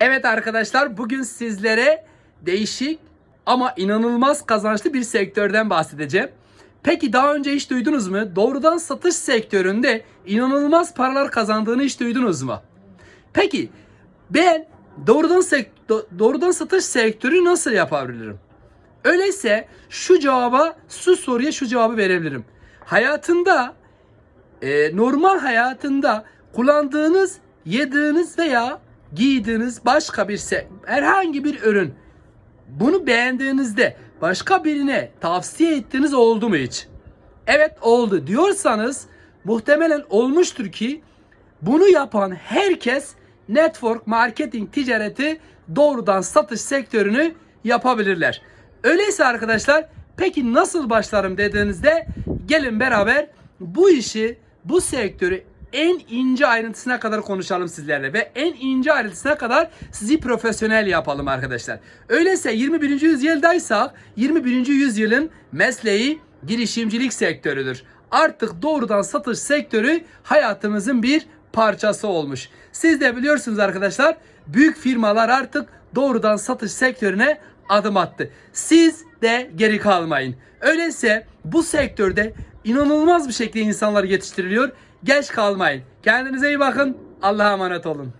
Evet arkadaşlar bugün sizlere değişik ama inanılmaz kazançlı bir sektörden bahsedeceğim. Peki daha önce hiç duydunuz mu? Doğrudan satış sektöründe inanılmaz paralar kazandığını hiç duydunuz mu? Peki ben doğrudan doğrudan satış sektörü nasıl yapabilirim? Öyleyse şu cevaba, şu soruya şu cevabı verebilirim. Hayatında e, normal hayatında kullandığınız, yediğiniz veya giydiğiniz başka bir herhangi bir ürün bunu beğendiğinizde başka birine tavsiye ettiğiniz oldu mu hiç? Evet oldu diyorsanız muhtemelen olmuştur ki bunu yapan herkes network marketing ticareti doğrudan satış sektörünü yapabilirler. Öyleyse arkadaşlar peki nasıl başlarım dediğinizde gelin beraber bu işi bu sektörü en ince ayrıntısına kadar konuşalım sizlerle ve en ince ayrıntısına kadar sizi profesyonel yapalım arkadaşlar. Öyleyse 21. yüzyıldaysak 21. yüzyılın mesleği girişimcilik sektörüdür. Artık doğrudan satış sektörü hayatımızın bir parçası olmuş. Siz de biliyorsunuz arkadaşlar büyük firmalar artık doğrudan satış sektörüne adım attı. Siz de geri kalmayın. Öyleyse bu sektörde inanılmaz bir şekilde insanlar yetiştiriliyor. Geç kalmayın. Kendinize iyi bakın. Allah'a emanet olun.